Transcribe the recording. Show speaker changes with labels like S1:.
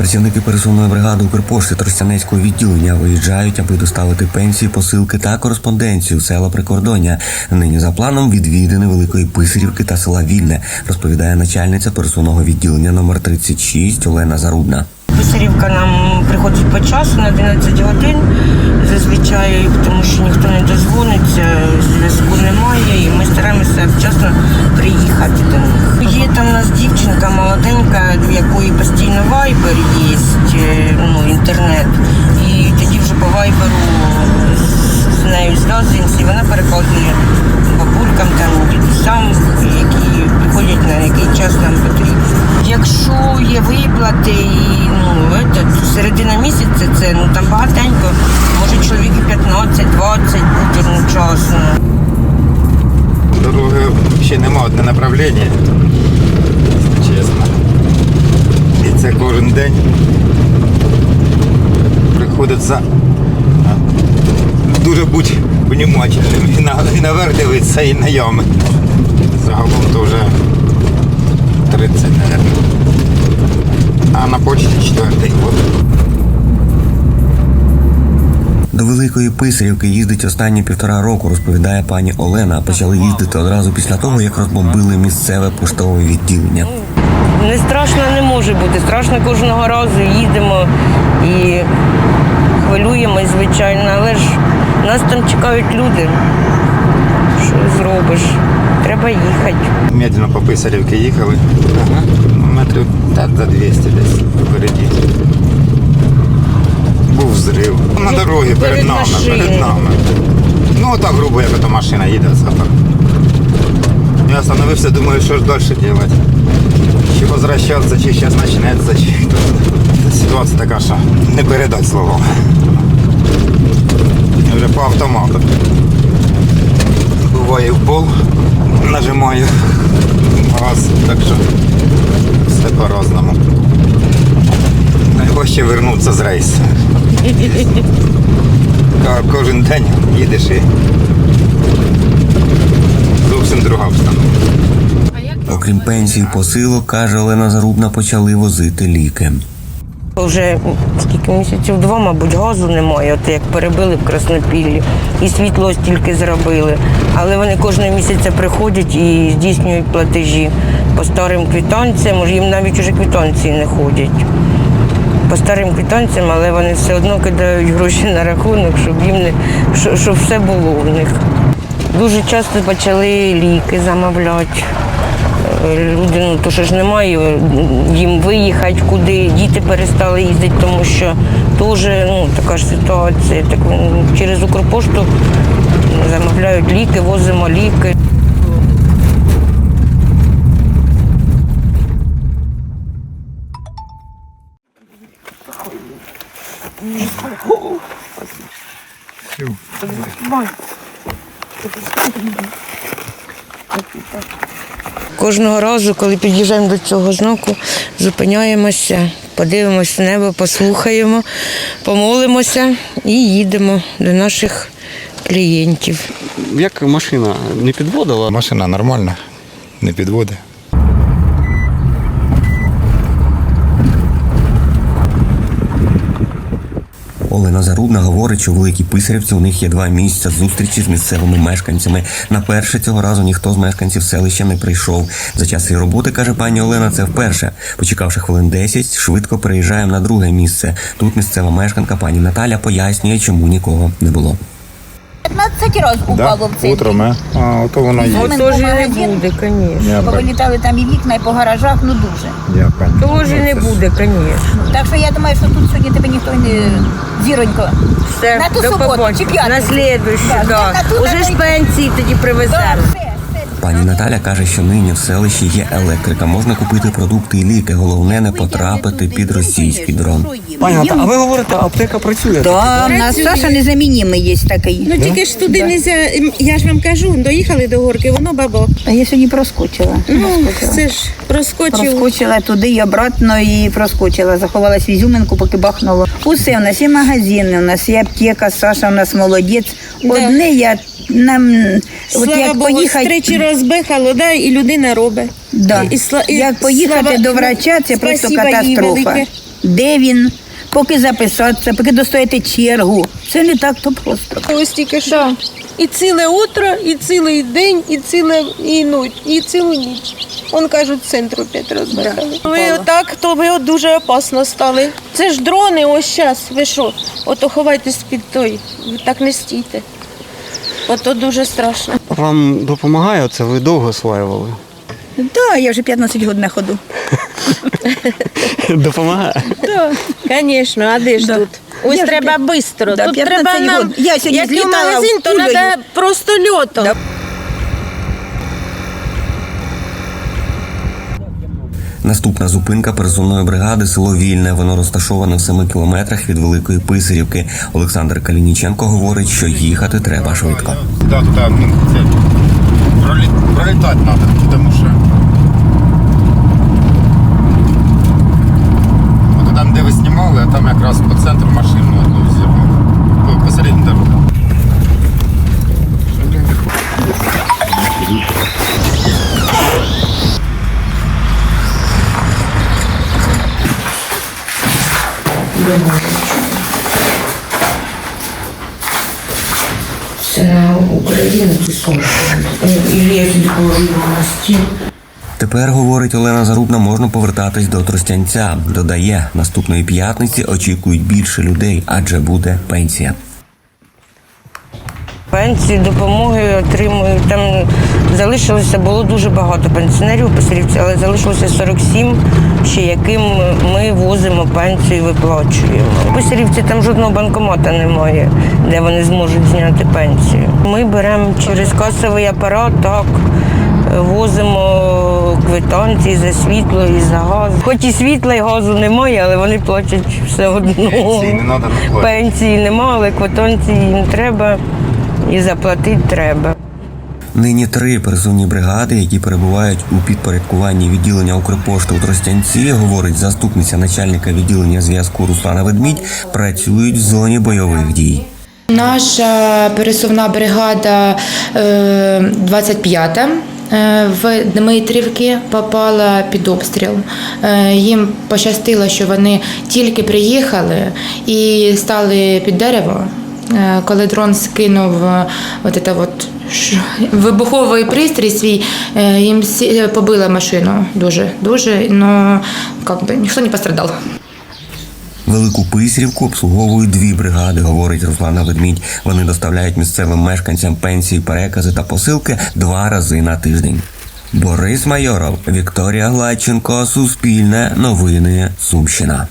S1: Працівники пересувної бригади Укрпошти Тростянецького відділення виїжджають, аби доставити пенсії, посилки та кореспонденцію в села прикордоння. Нині за планом відвідини Великої Писарівки та села Вільне, розповідає начальниця пересувного відділення номер 36 Олена Зарудна.
S2: Писарівка нам приходить по часу на 11 годин зазвичай, тому що ніхто не дозвониться, зв'язку немає, і ми стараємося вчасно приїхати до них. Є там у нас дівчинка молоденька, в якої постійно вайбер є, е, ну, інтернет. І тоді вже по вайберу з- нею зв'язуємося, і вона перекладує бабулькам, там, дідусям, які приходять на який час нам потрібен. Якщо є виплати і ну, это, середина місяця, це ну там багатенько, може чоловік 15-20 бути одночасно.
S3: Дороги ще нема одне направлення. Це кожен день приходиться дуже бути внимательним. І, на, і наверх дивитися, і на ями. Загалом то вже 30, мабуть. А на почті четвертий год.
S1: До Великої Писарівки їздить останні півтора року, розповідає пані Олена. Почали їздити одразу після того, як розбомбили місцеве поштове відділення.
S2: Не страшно не може бути. Страшно кожного разу їдемо і хвилюємось, звичайно, але ж нас там чекають люди. Що зробиш? Треба їхати.
S3: Медленно по Писарівки їхали. Ага. Метрів так за 200 десь впереді. Був взрив. На дорогі перед, нами, перед нами. Ну так грубо, як ото машина їде. Я остановився, думаю, що ж далі робити. Чи возвращатися, чи зараз почнеться, чи ситуація така, що не передати словом. Вже по автомату. Буває в пол, нажимаю газ, так що все по-разному. Найважче вернутися з рейсу. Кожен день їдеш і зовсім друга обстановка.
S1: Окрім пенсії, посилок, каже Олена Зарубна, почали возити ліки.
S2: Вже скільки місяців два, мабуть, газу немає, от як перебили в Краснопіллі, і світло стільки зробили. Але вони кожного місяця приходять і здійснюють платежі по старим квитанціям, може їм навіть уже квитанції не ходять. По старим квитанціям, але вони все одно кидають гроші на рахунок, щоб їм не щоб все було в них. Дуже часто почали ліки замовляти. Е, Люди, ну то що ж немає їм виїхати куди, діти перестали їздити, тому що теж ну, така ж ситуація. Так через Укрпошту замовляють ліки, возимо ліки. Кожного разу, коли під'їжджаємо до цього знаку, зупиняємося, подивимося в небо, послухаємо, помолимося і їдемо до наших клієнтів.
S4: Як машина не підводила?
S3: Машина нормальна, не підводить.
S1: Олена Зарубна говорить, що великі Писарівці у них є два місця зустрічі з місцевими мешканцями. На перше цього разу ніхто з мешканців селища не прийшов. За час її роботи, каже пані Олена, це вперше. Почекавши хвилин 10, швидко переїжджаємо на друге місце. Тут місцева мешканка пані Наталя пояснює, чому нікого не було.
S5: 15 разів упало в цей
S3: Утром, а? а ото воно є.
S5: От
S2: Отож і не
S5: магазин.
S2: буде, звісно.
S3: Я, бачу,
S5: Повилітали там і вікна, і по гаражах, ну дуже.
S3: я пам'ятаю.
S2: Того ж і не буде, звісно.
S5: Так що я думаю, що тут сьогодні тебе ніхто й не зіронько.
S2: Все,
S5: На ту
S2: до
S5: суботу,
S2: побачення.
S5: чи п'ятницю?
S2: На слідущу,
S5: Да,
S2: да.
S5: на ту,
S2: Уже ж пенсії тоді
S5: Да,
S2: привеземо.
S5: все, все.
S1: Пані Наталя каже, що нині в селищі є електрика. Можна купити продукти і ліки. Головне не потрапити під російський дрон.
S4: Пані а ви говорите, аптека працює?
S5: Да, у нас Саша незамінімий є такий.
S6: Ну тільки ж туди не за я ж вам кажу, доїхали до горки, воно бабок.
S5: А я сьогодні проскочила.
S6: Ну це ж проскочив.
S5: Проскочила туди і обратно і проскочила. Заховалась в Ізюминку, поки бахнуло. Усе у нас є магазини, у нас є аптека, Саша у нас молодець. Одне я нам от
S6: Слава
S5: як
S6: Богу,
S5: поїхати.
S6: Розбехало, да, і людина робить.
S5: Да.
S6: І і
S5: Як поїхати
S6: слава-
S5: до врача, це просто катастрофа. де він, поки записатися, поки достояти чергу. Це не так то просто.
S6: Ось тільки що. І ціле утро, і цілий день, і ціле і ніч, і цілу ніч. Он кажуть, з центру п'ять розбирали. Ви отак, то ви от дуже опасно стали. Це ж дрони ось зараз. Ви що? Ото ховайтесь під той. Ви так не стійте. Ото дуже страшно.
S4: Вам допомагає це? Ви довго осваювали?
S5: Так, я вже 15 років на ходу.
S4: Допомагає.
S6: Звісно, а де ж тут? Ось
S5: Я ж
S6: треба швидко.
S5: Да,
S6: тут
S5: 15
S6: треба нам,
S5: год. Я сьогодні
S6: як і в
S5: злітала
S6: магазин, то
S5: кулею.
S6: треба просто льотом.
S5: Да.
S1: Наступна зупинка пересувної бригади село Вільне. Воно розташоване в 7 кілометрах від Великої Писарівки. Олександр Калініченко говорить, що їхати треба швидко.
S3: Так, так, ну це пролі- надо, потому тому
S2: на Україну писав. І я сюди положила на стіл.
S1: Тепер, говорить Олена Зарубна, можна повертатись до Тростянця. Додає, наступної п'ятниці очікують більше людей, адже буде пенсія.
S2: Пенсії, допомоги отримують. Там залишилося, було дуже багато пенсіонерів у Писарівці, але залишилося 47, ще яким ми возимо пенсію і виплачуємо. У Писарівці там жодного банкомата немає, де вони зможуть зняти пенсію. Ми беремо через касовий апарат, так. Возимо квитанції за світло і за газ. Хоч і світла, і газу немає, але вони платять все одно.
S3: Пенсії не треба.
S2: Пенсії немає, але квитанції їм треба і заплатити треба.
S1: Нині три пересувні бригади, які перебувають у підпорядкуванні відділення Укрпошти у Тростянці, говорить заступниця начальника відділення зв'язку Руслана Ведмідь, працюють в зоні бойових дій.
S7: Наша пересувна бригада е, 25-та е, в Дмитрівці попала під обстріл. Е, Їм пощастило, що вони тільки приїхали і стали під дерево. Е, Коли дрон скинув е, от це от вибуховий пристрій свій, е, їм всі- побила машину дуже, дуже, би ніхто не пострадав.
S1: Велику Писарівку обслуговують дві бригади, говорить Руслана Ведмідь. Вони доставляють місцевим мешканцям пенсії, перекази та посилки два рази на тиждень. Борис Майоров, Вікторія Гладченко, Суспільне, Новини, Сумщина.